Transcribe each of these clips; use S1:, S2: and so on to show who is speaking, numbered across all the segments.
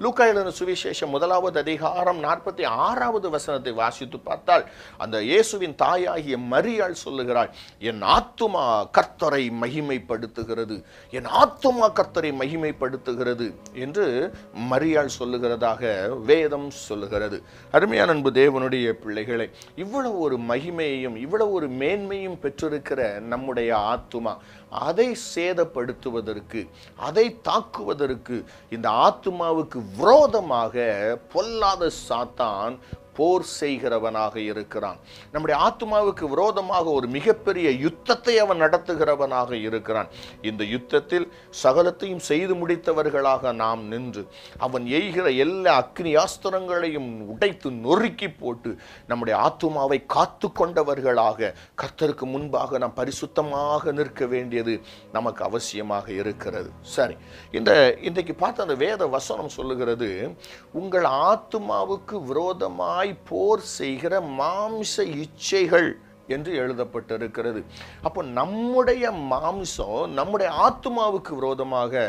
S1: லூக்கா எழுதின சுவிசேஷம் முதலாவது அதிகாரம் நாற்பத்தி ஆறாவது வசனத்தை வாசித்து பார்த்தால் அந்த இயேசுவின் தாயாகிய மரியாள் சொல்லுகிறாள் என் ஆத்துமா கர்த்தரை மகிமைப்படுத்துகிறது என் ஆத்துமா கர்த்தரை மகிமைப்படுத்துகிறது என்று மரியாள் சொல்லுகிறதாக வேதம் சொல்லுகிறது. அருமையான அன்பு தேவனுடைய பிள்ளைகளை இவ்வளவு ஒரு மகிமையையும் இவ்வளவு ஒரு மேன்மையும் பெற்றிருக்கிற நம்முடைய ஆத்துமா அதை சேதப்படுத்துவதற்கு அதை தாக்குவதற்கு இந்த ஆத்துமாவுக்கு விரோதமாக பொல்லாத சாத்தான் போர் செய்கிறவனாக இருக்கிறான். நம்முடைய ஆத்மாவுக்கு விரோதமாக ஒரு மிகப்பெரிய யுத்தத்தை அவன் நடத்துகிறவனாக இருக்கிறான். இந்த யுத்தத்தில் சகலத்தையும் செய்து முடித்தவர்களாக நாம் நின்று அவன் எய்கிற எல்லா அக்னியாஸ்திரங்களையும் உடைத்து நொறுக்கி போட்டு நம்முடைய ஆத்துமாவை காத்து கொண்டவர்களாக கர்த்தருக்கு முன்பாக நாம் பரிசுத்தமாக நிற்க வேண்டியது நமக்கு அவசியமாக இருக்கிறது. சரி இந்த இன்றைக்கு பார்த்த அந்த வேத வசனம் சொல்லுகிறது உங்கள் ஆத்துமாவுக்கு விரோதமாய் போர் செய்கிற மாம்ச இச்சைகள் என்று எழுதப்பட்டிருக்கிறது. அப்போ நம்முடைய மாம்சம் நம்முடைய ஆத்மாவுக்கு விரோதமாக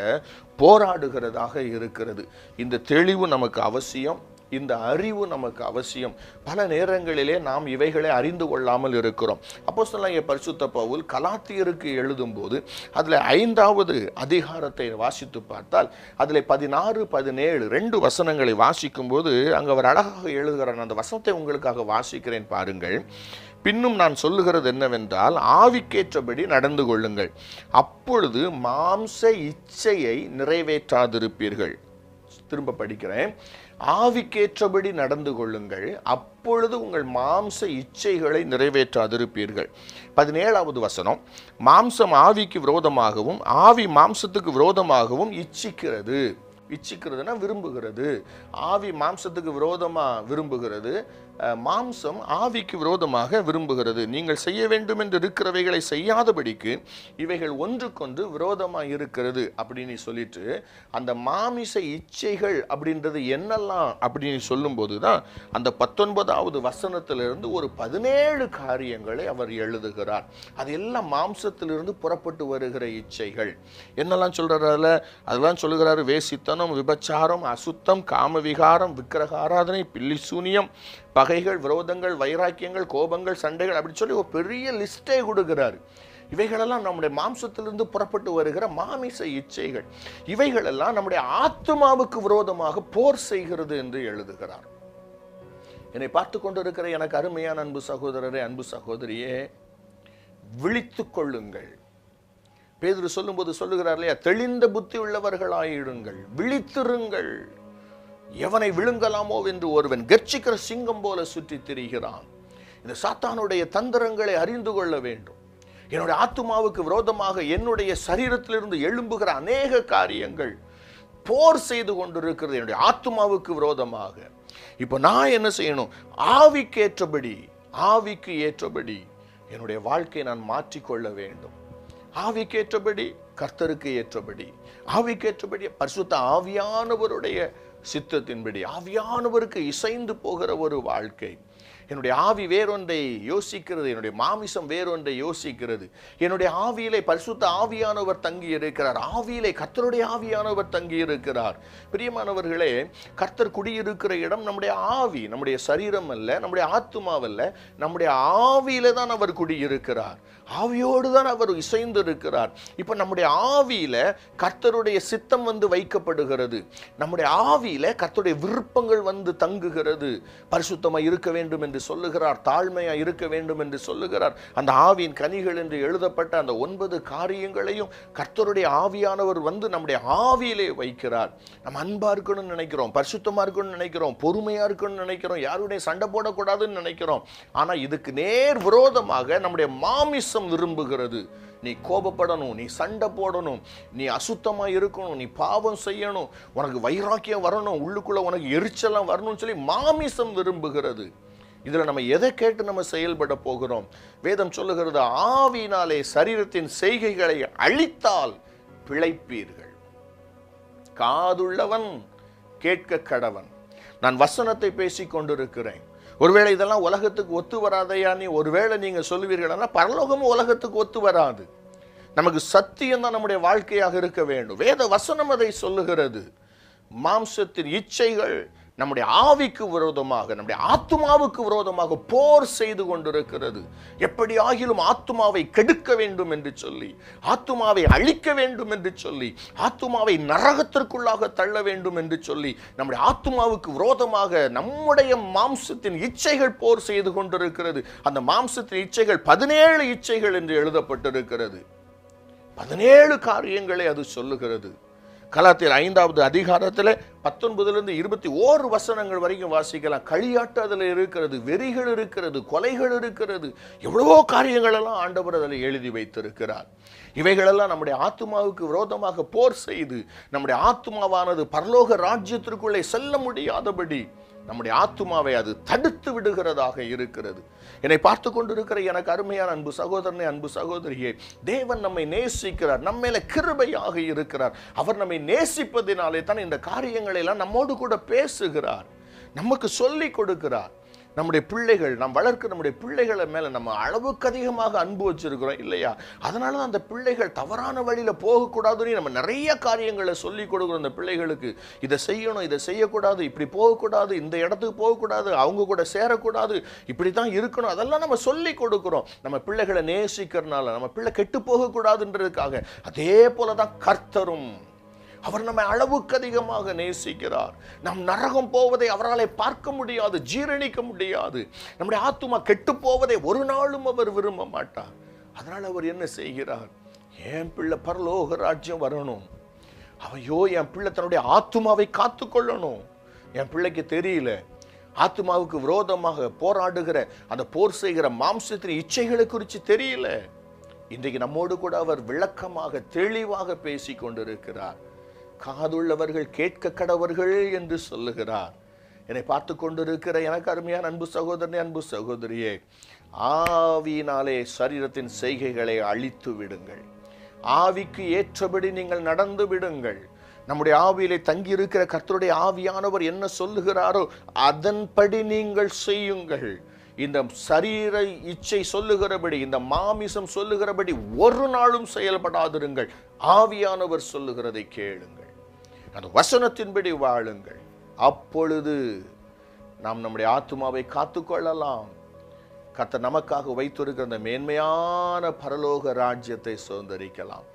S1: போராடுகிறதாக இருக்கிறது. இந்த தெளிவு நமக்கு அவசியம். இந்த அறிவு நமக்கு அவசியம். பல நேரங்களிலே நாம் இவைகளை அறிந்து கொள்ளாமல் இருக்கிறோம். அப்போ சொல்லாங்க பரிசுத்த பவுல் கலாத்தியருக்கு எழுதும்போது அதில் ஐந்தாவது அதிகாரத்தை வாசித்து பார்த்தால் அதில் பதினாறு பதினேழு ரெண்டு வசனங்களை வாசிக்கும்போது அங்கே அவர் அழகாக எழுதுகிறார். அந்த வசனத்தை உங்களுக்காக வாசிக்கிறேன் பாருங்கள். பின்னும் நான் சொல்லுகிறது என்னவென்றால் ஆவிக்கேற்றபடி நடந்து கொள்ளுங்கள். அப்பொழுது மாம்ச இச்சையை நிறைவேற்றாதிருப்பீர்கள். திரும்ப படிக்கிறேன். ஆவிக்கேற்றபடி நடந்து கொள்ளுங்கள். அப்பொழுது உங்கள் மாம்ச இச்சைகளை நிறைவேற்றாதிருப்பீர்கள். பதினேழாவது வசனம். மாம்சம் ஆவிக்கு விரோதமாகவும் ஆவி மாம்சத்துக்கு விரோதமாகவும் இச்சிக்கிறது. இச்சிக்கிறதுனா விரும்புகிறது. ஆவி மாம்சத்துக்கு விரோதமாக விரும்புகிறது. மாம்சம் ஆவிக்கு விரோதமாக விரும்புகிறது. நீங்கள் செய்ய வேண்டும் என்று இருக்கிறவைகளை செய்யாதபடிக்கு இவைகள் ஒன்றுக்கொன்று விரோதமாக இருக்கிறது அப்படின்னு சொல்லிட்டு அந்த மாமிச இச்சைகள் அப்படின்றது என்னெல்லாம் அப்படின்னு சொல்லும்போது தான் அந்த பத்தொன்பதாவது வசனத்திலிருந்து ஒரு பதினேழு காரியங்களை அவர் எழுதுகிறார். அது எல்லாம் மாம்சத்திலிருந்து புறப்பட்டு வருகிற இச்சைகள். என்னெல்லாம் சொல்றாருல அதெல்லாம் சொல்லுகிறாரு வேசித்தனம் விபச்சாரம் அசுத்தம் காமவிகாரம் விக்கிரக ஆராதனை பில்லிசூனியம் பகைகள் விரோதங்கள் வைராக்கியங்கள் கோபங்கள் சண்டைகள் அப்படின்னு சொல்லி ஒரு பெரிய லிஸ்ட்டே கொடுக்கிறாரு. இவைகளெல்லாம் நம்முடைய மாம்சத்திலிருந்து புறப்பட்டு வருகிற மாமிச இச்சைகள். இவைகளெல்லாம் நம்முடைய ஆத்மாவுக்கு விரோதமாக போர் செய்கிறது என்று எழுதுகிறார். என்னை பார்த்து கொண்டிருக்கிற எனக்கு அருமையான அன்பு சகோதரரே அன்பு சகோதரியே விழித்து கொள்ளுங்கள். பேதர் சொல்லும்போது சொல்லுகிறார் இல்லையா தெளிந்த புத்தி உள்ளவர்களாயிடுங்கள் விழித்திருங்கள். எவனை விழுங்கலாமோ என்று ஒருவன் கர்ச்சிக்கிற சிங்கம் போல சுற்றி திரிகிறான். இந்த சாத்தானுடைய தந்திரங்களை அறிந்து கொள்ள வேண்டும். என்னுடைய ஆத்துமாவுக்கு விரோதமாக என்னுடைய சரீரத்திலிருந்து எழும்புகிற அநேக காரியங்கள் போர் செய்து கொண்டிருக்கிறது. என்னுடைய ஆத்துமாவுக்கு விரோதமாக. இப்போ நான் என்ன செய்யணும்? ஆவிக்கு ஏற்றபடி ஆவிக்கு ஏற்றபடி என்னுடைய வாழ்க்கையை நான் மாற்றிக்கொள்ள வேண்டும். ஆவிக்கு ஏற்றபடி கர்த்தருக்கு ஏற்றபடி. ஆவிக்கு ஏற்றபடி பரிசுத்த ஆவியானவருடைய சித்தத்தின்படி ஆவியானவருக்கு இசைந்து போகிற ஒரு வாழ்க்கை. என்னுடைய ஆவி வேறொன்றை யோசிக்கிறது என்னுடைய மாமிசம் வேறொன்றை யோசிக்கிறது. என்னுடைய ஆவியிலே பரிசுத்த ஆவியானவர் தங்கி இருக்கிறார் ஆவியிலே கர்த்தருடைய ஆவியானவர் தங்கி இருக்கிறார் பிரியமானவர்களே கர்த்தர் குடியிருக்கிற இடம் நம்முடைய ஆவி நம்முடைய சரீரம் அல்ல நம்முடைய ஆத்துமாவல்ல நம்முடைய ஆவியில தான் அவர் குடியிருக்கிறார். ஆவியோடு தான் அவர் இசைந்து இருக்கிறார் இப்போ நம்முடைய ஆவியில கர்த்தருடைய சித்தம் வந்து வைக்கப்படுகிறது. நம்முடைய ஆவியில கர்த்தருடைய விருப்பங்கள் வந்து தங்குகிறது. பரிசுத்தமாக இருக்க வேண்டும் என்று சொல்லுகிறார் தாழ்மையா இருக்க வேண்டும் என்று சொல்லுகிறார். அந்த ஆவியின் கனிகள் என்று எழுதப்பட்ட அந்த ஒன்பது காரியங்களையும் கர்த்தருடைய ஆவியானவர் வந்து நம்முடைய ஆவியிலே வைக்கிறார். நம்ம அன்பா இருக்கணும்னு நினைக்கிறோம் பரிசுத்தமா இருக்கணும்னு நினைக்கிறோம் பொறுமையா இருக்கணும்னு நினைக்கிறோம் யாருடைய சண்டை போடக்கூடாதுன்னு நினைக்கிறோம். ஆனா இதுக்கு நேர் விரோதமாக நம்முடைய மாமிசம் விரும்புகிறது. நீ கோபப்படணும் நீ சண்டை போடணும் நீ அசுத்தமாக இருக்கணும் நீ பாவம் செய்யணும் உனக்கு வைராக்கியம் வரணும் உள்ளுக்குள்ளே உனக்கு எரிச்சலாம் வரணும்னு சொல்லி மாமிசம் விரும்புகிறது. இதில் நம்ம எதை கேட்டு நம்ம செயல்பட போகிறோம்? வேதம் சொல்லுகிறது ஆவியினாலே சரீரத்தின் செய்கைகளை அழித்தால் பிழைப்பீர்கள். காதுள்ளவன் கேட்க கடவன். நான் வசனத்தை பேசி கொண்டிருக்கிறேன். ஒருவேளை இதெல்லாம் உலகத்துக்கு ஒத்து வராதையா நீ? ஒருவேளை நீங்கள் சொல்லுவீர்கள்னா பரலோகமும் உலகத்துக்கு ஒத்து வராது. நமக்கு சத்தியம் தான் நம்முடைய வாழ்க்கையாக இருக்க வேண்டும். வேத வசனம் அதை சொல்லுகிறது. மாம்சத்தின் இச்சைகள் நம்முடைய ஆவிக்கு விரோதமாக நம்முடைய ஆத்துமாவுக்கு விரோதமாக போர் செய்து கொண்டிருக்கிறது. எப்படி ஆகிலும் ஆத்துமாவை கெடுக்க வேண்டும் என்று சொல்லி ஆத்துமாவை அழிக்க வேண்டும் என்று சொல்லி ஆத்துமாவை நரகத்திற்குள்ளாக தள்ள வேண்டும் என்று சொல்லி நம்முடைய ஆத்துமாவுக்கு விரோதமாக நம்முடைய மாம்சத்தின் இச்சைகள் போர் செய்து கொண்டிருக்கிறது. அந்த மாம்சத்தின் இச்சைகள் பதினேழு இச்சைகள் என்று எழுதப்பட்டிருக்கிறது. பதினேழு காரியங்களை அது சொல்லுகிறது. கலாத்தியர் ஐந்தாவது அதிகாரத்தில் பத்தொன்பதுலேருந்து இருபத்தி ஓரு வசனங்கள் வரைக்கும் வாசிக்கலாம். களியாட்டு அதில் இருக்கிறது வெறிகள் இருக்கிறது கொலைகள் இருக்கிறது. எவ்வளவோ காரியங்களெல்லாம் ஆண்டவர் அதில் எழுதி வைத்திருக்கிறார். இவைகளெல்லாம் நம்முடைய ஆத்மாவுக்கு விரோதமாக போர் செய்து நம்முடைய ஆத்மாவானது பரலோக ராஜ்யத்திற்குள்ளே செல்ல முடியாதபடி நம்முடைய ஆத்துமாவை அது தடுத்து விடுகிறதாக இருக்கிறது. என்னை பார்த்து கொண்டிருக்கிற எனக்கு அருமையான அன்பு சகோதரனே அன்பு சகோதரியே தேவன் நம்மை நேசிக்கிறார் நம்ம மேல கிருபையாக இருக்கிறார். அவர் நம்மை நேசிப்பதினாலே தான் இந்த காரியங்களை எல்லாம் நம்மோடு கூட பேசுகிறார். நமக்கு சொல்லி கொடுக்கிறார். நம்முடைய பிள்ளைகள் நாம் வளர்க்க நம்முடைய பிள்ளைகளை மேலே நம்ம அளவுக்கு அதிகமாக அன்பு வச்சிருக்கிறோம் இல்லையா? அதனால தான் அந்த பிள்ளைகள் தவறான வழியில் போகக்கூடாதுன்னு நம்ம நிறைய காரியங்களை சொல்லி கொடுக்குறோம் அந்த பிள்ளைகளுக்கு. இதை செய்யணும் இதை செய்யக்கூடாது இப்படி போகக்கூடாது இந்த இடத்துக்கு போகக்கூடாது அவங்க கூட சேரக்கூடாது இப்படி தான் இருக்கணும். அதெல்லாம் நம்ம சொல்லி கொடுக்குறோம். நம்ம பிள்ளைகளை நேசிக்கிறனால நம்ம பிள்ளை கெட்டு போகக்கூடாதுன்றதுக்காக. அதே போல தான் கர்த்தரும் அவர் நம்மை அளவுக்கு அதிகமாக நேசிக்கிறார். நம் நரகம் போவதை அவரால் பார்க்க முடியாது ஜீரணிக்க முடியாது. நம்முடைய ஆத்துமா கெட்டு போவதை ஒரு நாளும் அவர் விரும்ப மாட்டார். அதனால் அவர் என்ன செய்கிறார்? என் பிள்ளை பரலோக ராஜ்யம் வரணும். அவையோ என் பிள்ளை தன்னுடைய ஆத்துமாவை காத்து கொள்ளணும். என் பிள்ளைக்கு தெரியல. ஆத்துமாவுக்கு விரோதமாக போராடுகிற அந்த போர் செய்கிற மாம்சத்தின் இச்சைகளை குறித்து தெரியல. இன்றைக்கு நம்மோடு கூட அவர் விளக்கமாக தெளிவாக பேசி கொண்டிருக்கிறார். காதுள்ளவர்கள் கேட்க கடவர்கள் என்று சொல்லுகிறார். என்னை பார்த்து கொண்டிருக்கிற எனக்கு அருமையான அன்பு சகோதரனே அன்பு சகோதரியே ஆவியினாலே சரீரத்தின் செய்கைகளை அழித்து விடுங்கள். ஆவிக்கு ஏற்றபடி நீங்கள் நடந்து விடுங்கள். நம்முடைய ஆவியிலே தங்கி இருக்கிற கர்த்தருடைய ஆவியானவர் என்ன சொல்லுகிறாரோ அதன்படி நீங்கள் செய்யுங்கள். இந்த சரீர இச்சை சொல்லுகிறபடி இந்த மாமிசம் சொல்லுகிறபடி ஒரு நாளும் செயல்படாதிருங்கள். ஆவியானவர் சொல்லுகிறதை கேளுங்கள். அந்த வசனத்தின்படி வாழுங்கள். அப்பொழுது நாம் நம்முடைய ஆத்துமாவை காத்துக்கொள்ளலாம். கத்த நமக்காக வைத்திருக்கிற அந்த மேன்மையான பரலோக ராஜ்யத்தை சுதந்திரிக்கலாம்.